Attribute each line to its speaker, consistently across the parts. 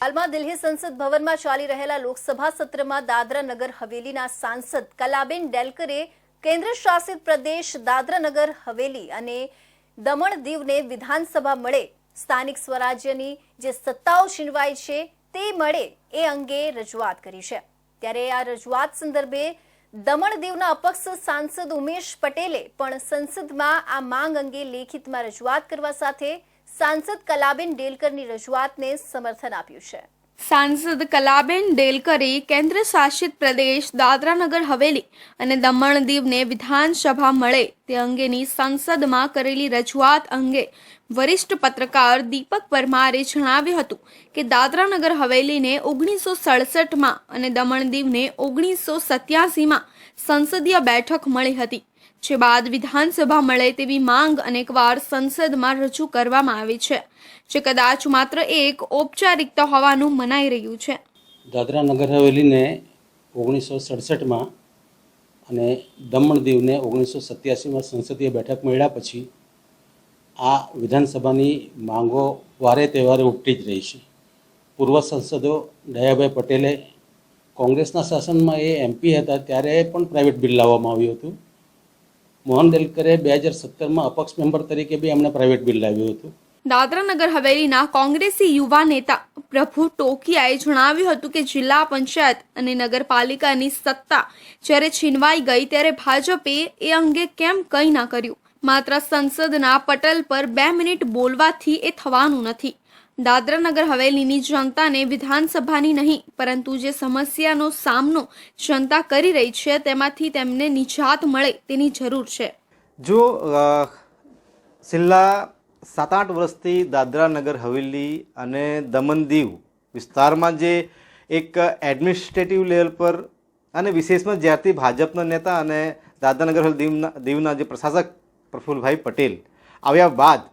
Speaker 1: હાલમાં દિલ્હી સંસદ ભવનમાં ચાલી રહેલા લોકસભા સત્રમાં દાદરા નગર હવેલીના સાંસદ કલાબેન ડેલકરે કેન્દ્ર શાસિત પ્રદેશ દાદરા નગર હવેલી અને દમણ દીવને વિધાનસભા મળે. સ્થાનિક સ્વરાજ્યની જે સત્તાઓ છીનવાય છે તે મળે એ અંગે રજૂઆત કરી છે. ત્યારે આ રજૂઆત સંદર્ભે દમણ દીવના અપક્ષ સાંસદ ઉમેશ પટેલે પણ સંસદમાં આ માંગ અંગે લેખિતમાં રજૂઆત કરવા સાથે સાંસદ કલાબેન ડેલકરની રજૂઆતને સમર્થન આપ્યું છે.
Speaker 2: સાંસદ કલાબેન ડેલકરે કેન્દ્ર શાસિત પ્રદેશ દાદરાનગર હવેલી અને દમણ દીવને વિધાનસભા મળે તે અંગેની સંસદમાં કરેલી રજૂઆત અંગે વરિષ્ઠ પત્રકાર દીપક પરમારે જણાવ્યું હતું કે દાદરાનગર હવેલીને ઓગણીસો સડસઠમાં અને દમણ દીવને ઓગણીસો સત્યાસીમાં સંસદીય બેઠક મળી હતી. જે બાદ વિધાનસભા મળે તેવી માંગ અનેકવાર સંસદમાં રજૂ કરવામાં આવી છે, જે કદાચ માત્ર એક ઔપચારિકતા હોવાનું મનાઈ રહ્યું છે.
Speaker 3: દાદરા નગર હવેલીને ઓગણીસો સડસઠમાં અને દમણ દીવને ઓગણીસો સત્યાસીમાં સંસદીય બેઠક મળ્યા પછી આ વિધાનસભાની માંગો વારે તહેવારે ઉઠતી જ રહી છે. પૂર્વ સંસદો દયાભાઈ પટેલે કોંગ્રેસના શાસનમાં એ એમપી હતા ત્યારે પણ પ્રાઇવેટ બિલ લાવવામાં આવ્યું હતું. મોહન ડેલકરે બે હજાર સત્તરમાં અપક્ષ મેમ્બર તરીકે બી એમણે પ્રાઇવેટ બિલ લાવ્યું હતું.
Speaker 2: દાદરાનગર હવેલીના કોંગ્રેસી યુવા નેતા પ્રભુ ટોકિયાએ જણાવ્યું હતું કે જિલ્લા પંચાયત અને નગરપાલિકાની સત્તા જ્યારે છીનવાઈ ગઈ ત્યારે ભાજપે એ અંગે કેમ કંઈ ના કર્યું? માત્ર સંસદના પટલ પર બે મિનિટ બોલવાથી એ થવાનું નથી. દાદરાનગર હવેલીની જનતાને વિધાનસભાની નહીં, પરંતુ જે સમસ્યાનો સામનો જનતા કરી રહી છે, તેમાંથી તેમને નિજાત મળે તેની જરૂર છે.
Speaker 4: જો છેલ્લા સાત આઠ વર્ષથી દાદરા નગર હવેલી અને દમણ દીવ વિસ્તારમાં જે એક એડમિનિસ્ટ્રેટિવ લેવલ પર અને વિશેષમાં જ્યારથી ભાજપના નેતા અને દાદરાનગર દીવના દીવના જે પ્રશાસક પ્રફુલભાઈ પટેલ આવ્યા બાદ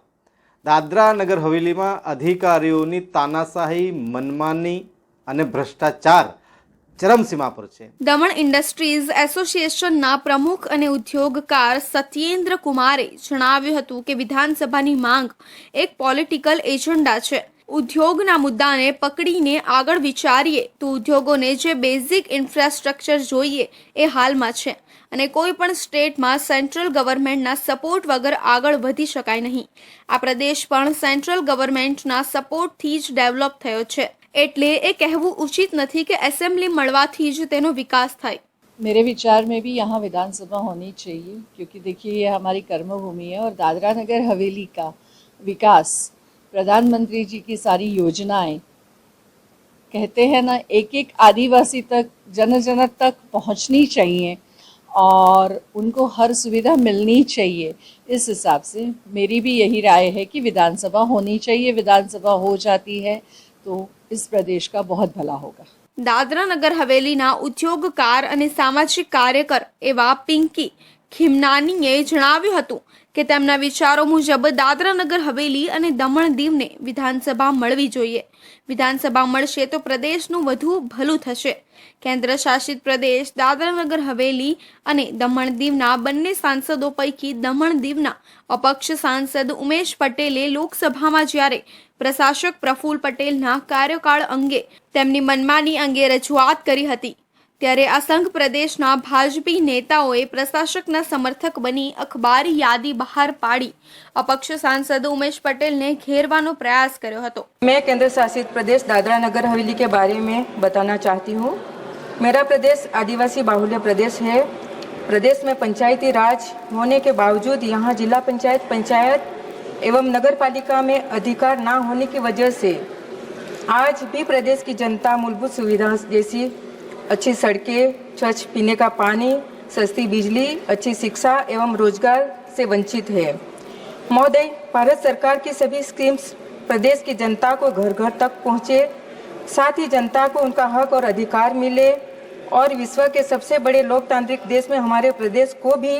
Speaker 4: દાદરા નગર હવેલીમાં અધિકારીઓની તાનાશાહી, મનમાની અને ભ્રષ્ટાચાર ચરમસીમા પર છે.
Speaker 2: દમણ ઇન્ડસ્ટ્રીઝ એસોસિએશનના પ્રમુખ અને ઉદ્યોગકાર સત્યેન્દ્ર કુમારે જણાવ્યું હતું કે વિધાનસભાની માંગ એક પોલિટિકલ એજન્ડા છે. ઉદ્યોગના મુદ્દાને પકડીને આગળ વિચારીએ તો ઉદ્યોગોને જે બેઝિક ઇન્ફ્રાસ્ટ્રક્ચર જોઈએ એ હાલમાં છે અને કોઈ પણ સ્ટેટમાં સેન્ટ્રલ ગવર્મેન્ટના સપોર્ટ વગર આગળ વધી શકાય નહીં આ પ્રદેશ પણ સેન્ટ્રલ ગવર્મેન્ટના સપોર્ટથી જ ડેવલપ થયો છે એટલે એ કહેવું ઉચિત નથી કે એસેમ્બલી મળવાથી જ તેનો વિકાસ થાય
Speaker 5: मेरे विचार में भी यहाँ विधानसभा होनी चाहिए क्योंकि देखिए ये हमारी कर्मभूमि है और दादरा नगर हवेली का विकास प्रधानमंत्री जी की सारी योजनाएं कहते हैं ना एक एक आदिवासी तक जन जन तक पहुंचनी चाहिए और उनको हर सुविधा मिलनी चाहिए इस हिसाब से मेरी भी यही राय है कि विधानसभा होनी चाहिए विधानसभा हो जाती है तो इस प्रदेश का बहुत भला होगा
Speaker 2: દાદરા નગર હવેલીના ઉદ્યોગકાર અને સામાજિક કાર્યકર એવા પિંકી ખીમનાનીએ જણાવ્યું હતું કે તેમના વિચારો મુજબ દાદરાનગર હવેલી અને દમણ દીવને વિધાનસભા મળવી જોઈએ. વિધાનસભા મળશે તો પ્રદેશનું વધુ ભલું થશે. કેન્દ્ર શાસિત પ્રદેશ દાદરાનગર હવેલી અને દમણ દીવના બંને સાંસદો પૈકી દમણ દીવના અપક્ષ સાંસદ ઉમેશ પટેલે લોકસભામાં જ્યારે પ્રશાસક પ્રફુલ પટેલના કાર્યકાળ અંગે તેમની મનમાની અંગે રજૂઆત કરી હતી. ત્યારે આ સંઘ પ્રદેશના ભાજપી નેતાઓએ પ્રશાસકના સમર્થક બની અખબારી યાદી બહાર પાડી અપક્ષ સાંસદ ઉમેશ પટેલને ઘેરવાનો પ્રયાસ કર્યો હતો
Speaker 6: मैं केंद्र शासित प्रदेश दादरा नगर हवेली के बारे में बताना चाहती हूँ मेरा प्रदेश आदिवासी बाहुल्य प्रदेश है प्रदेश में पंचायती राज होने के बावजूद यहाँ जिला पंचायत पंचायत एवं नगर पालिका में अधिकार ना होने की वजह से आज भी प्रदेश की जनता मूलभूत सुविधा जैसी अच्छी सड़कें, स्वच्छ पीने का पानी, सस्ती बिजली, अच्छी शिक्षा एवं रोज़गार से वंचित है। महोदय, भारत सरकार की सभी स्कीम्स प्रदेश की जनता को घर घर तक पहुँचे। साथ ही जनता को उनका हक और अधिकार मिले और विश्व के सबसे बड़े लोकतांत्रिक देश में हमारे प्रदेश को भी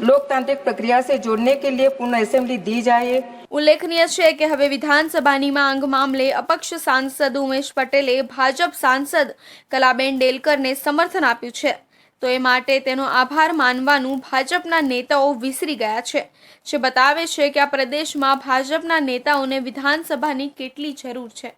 Speaker 6: लोकतांत्रिक प्रक्रिया से जोड़ने के लिए पूर्ण असेंबली दी जाए।
Speaker 2: ઉલ્લેખનીય છે કે હવે વિધાનસભાની માંગ મામલે અપક્ષ સાંસદ ઉમેશ પટેલે ભાજપ સાંસદ કલાબેન ડેલકરને સમર્થન આપ્યું છે. તો એ માટે તેનો આભાર માનવાનું ભાજપના નેતાઓ વિસરી ગયા છે. જે બતાવે છે કે આ પ્રદેશમાં ભાજપના નેતાઓને વિધાનસભાની કેટલી જરૂર છે.